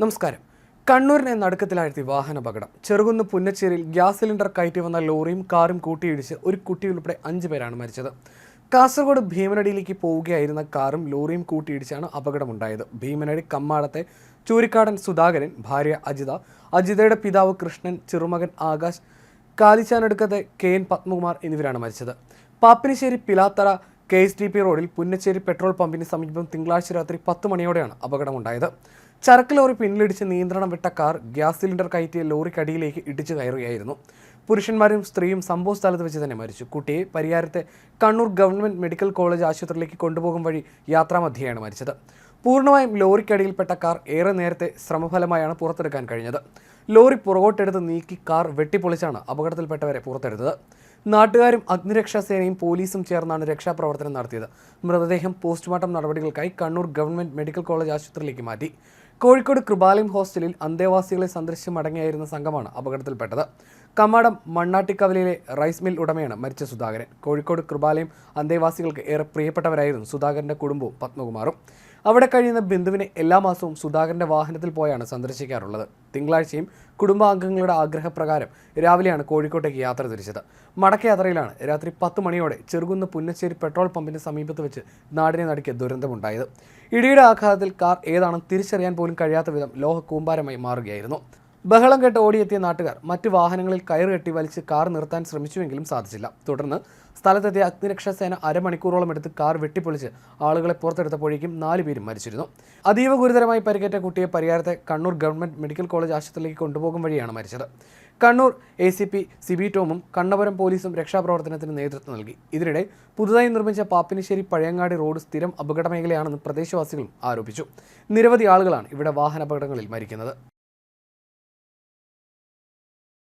നമസ്കാരം. കണ്ണൂരിനെ നടുക്കത്തിലാഴ്ത്തി വാഹനപകടം ചെറുകുന്ന് പുന്നച്ചേരിയിൽ ഗ്യാസ് സിലിണ്ടർ കയറ്റി വന്ന ലോറിയും കാറും കൂട്ടിയിടിച്ച് ഒരു കുട്ടിയുൾപ്പെടെ അഞ്ച് പേരാണ് മരിച്ചത്. കാസർഗോഡ് ഭീമനടിയിലേക്ക് പോവുകയായിരുന്ന കാറും ലോറിയും കൂട്ടിയിടിച്ചാണ് അപകടമുണ്ടായത്. ഭീമനടി കമ്മാടത്തെ ചൂരിക്കാടൻ സുധാകരൻ ഭാര്യ അജിത അജിതയുടെ പിതാവ് കൃഷ്ണൻ ചെറുമകൻ ആകാശ് കാലിച്ചാനടുക്കത്തെ കെ എൻ പത്മകുമാർ എന്നിവരാണ് മരിച്ചത്. Pappinissery Pilathara K S D P റോഡിൽ പുന്നച്ചേരി പെട്രോൾ പമ്പിന് സമീപം തിങ്കളാഴ്ച രാത്രി പത്ത് മണിയോടെയാണ് അപകടമുണ്ടായത്. ചരക്ക് ലോറി പിന്നിലിടിച്ച് നിയന്ത്രണം വിട്ട കാർ ഗ്യാസ് സിലിണ്ടർ കയറ്റിയ ലോറിക്കടിയിലേക്ക് ഇടിച്ചു കയറുകയായിരുന്നു. പുരുഷന്മാരും സ്ത്രീയും സംഭവ സ്ഥലത്ത് വെച്ച് തന്നെ മരിച്ചു. കുട്ടിയെ പരിയാരത്തെ കണ്ണൂർ ഗവൺമെന്റ് മെഡിക്കൽ കോളേജ് ആശുപത്രിയിലേക്ക് കൊണ്ടുപോകും വഴി യാത്രാമധ്യയാണ് മരിച്ചത്. പൂർണമായും ലോറിക്കടിയിൽപ്പെട്ട കാർ ഏറെ നേരത്തെ ശ്രമഫലമായാണ് പുറത്തെടുക്കാൻ കഴിഞ്ഞത്. ലോറി പുറകോട്ടെടുത്ത് നീക്കി കാർ വെട്ടിപ്പൊളിച്ചാണ് അപകടത്തിൽപ്പെട്ടവരെ പുറത്തെടുത്തത്. നാട്ടുകാരും അഗ്നിരക്ഷാ സേനയും പോലീസും ചേർന്നാണ് രക്ഷാപ്രവർത്തനം നടത്തിയത്. മൃതദേഹം പോസ്റ്റ്മോർട്ടം നടപടികൾക്കായി കണ്ണൂർ ഗവൺമെന്റ് മെഡിക്കൽ കോളേജ് ആശുപത്രിയിലേക്ക് മാറ്റി. കോഴിക്കോട് കൃപാലയം ഹോസ്റ്റലിൽ അന്തേവാസികളെ സന്ദർശിച്ച് മടങ്ങിയായിരുന്ന സംഘമാണ് അപകടത്തിൽപ്പെട്ടത്. കമ്മാടം മണ്ണാട്ടിക്കവലയിലെ റൈസ് മിൽ ഉടമയാണ് മരിച്ച സുധാകരൻ. കോഴിക്കോട് കൃപാലയം അന്തേവാസികൾക്ക് ഏറെ പ്രിയപ്പെട്ടവരായിരുന്നു സുധാകരന്റെ കുടുംബവും പത്മകുമാറും. അവിടെ കഴിയുന്ന ബിന്ദുവിനെ എല്ലാ മാസവും സുധാകരന്റെ വാഹനത്തിൽ പോയാണ് സന്ദർശിക്കാറുള്ളത്. തിങ്കളാഴ്ചയും കുടുംബാംഗങ്ങളുടെ ആഗ്രഹപ്രകാരം രാവിലെയാണ് കോഴിക്കോട്ടേക്ക് യാത്ര തിരിച്ചത്. മടക്കയാത്രയിലാണ് രാത്രി പത്ത് മണിയോടെ ചെറുകുന്ന് പുന്നശ്ശേരി പെട്രോൾ പമ്പിന് സമീപത്ത് വെച്ച് നാടിനെ നടുക്കിയ ദുരന്തമുണ്ടായത്. ഇടിയുടെ ആഘാതത്തിൽ കാർ ഏതാണെന്ന് തിരിച്ചറിയാൻ പോലും കഴിയാത്ത വിധം ലോഹ കൂമ്പാരമായി മാറുകയായിരുന്നു. ബഹളം കേട്ട് ഓടിയെത്തിയ നാട്ടുകാർ മറ്റ് വാഹനങ്ങളിൽ കയറ് കെട്ടി വലിച്ച് കാർ നിർത്താൻ ശ്രമിച്ചുവെങ്കിലും സാധിച്ചില്ല. തുടർന്ന് സ്ഥലത്തെത്തിയ അഗ്നിരക്ഷാ സേന അരമണിക്കൂറോളം എടുത്ത് കാർ വെട്ടിപ്പൊളിച്ച് ആളുകളെ പുറത്തെടുത്തപ്പോഴേക്കും നാല് പേരും മരിച്ചിരുന്നു. അതീവ ഗുരുതരമായി പരിക്കേറ്റ കുട്ടിയെ പരിയാരത്തെ കണ്ണൂർ ഗവൺമെന്റ് മെഡിക്കൽ കോളേജ് ആശുപത്രിയിലേക്ക് കൊണ്ടുപോകും വഴിയാണ് മരിച്ചത്. Kannur A C P Siby ടോമും Kannapuram പോലീസും രക്ഷാപ്രവർത്തനത്തിന് നേതൃത്വം നൽകി. ഇതിനിടെ പുതുതായി നിർമ്മിച്ച പാപ്പിനിശ്ശേരി പഴയങ്ങാടി റോഡ് സ്ഥിരം അപകടമേഖലയാണെന്ന് പ്രദേശവാസികളും ആരോപിച്ചു. നിരവധി ആളുകളാണ് ഇവിടെ വാഹനാപകടങ്ങളിൽ മരിക്കുന്നത്.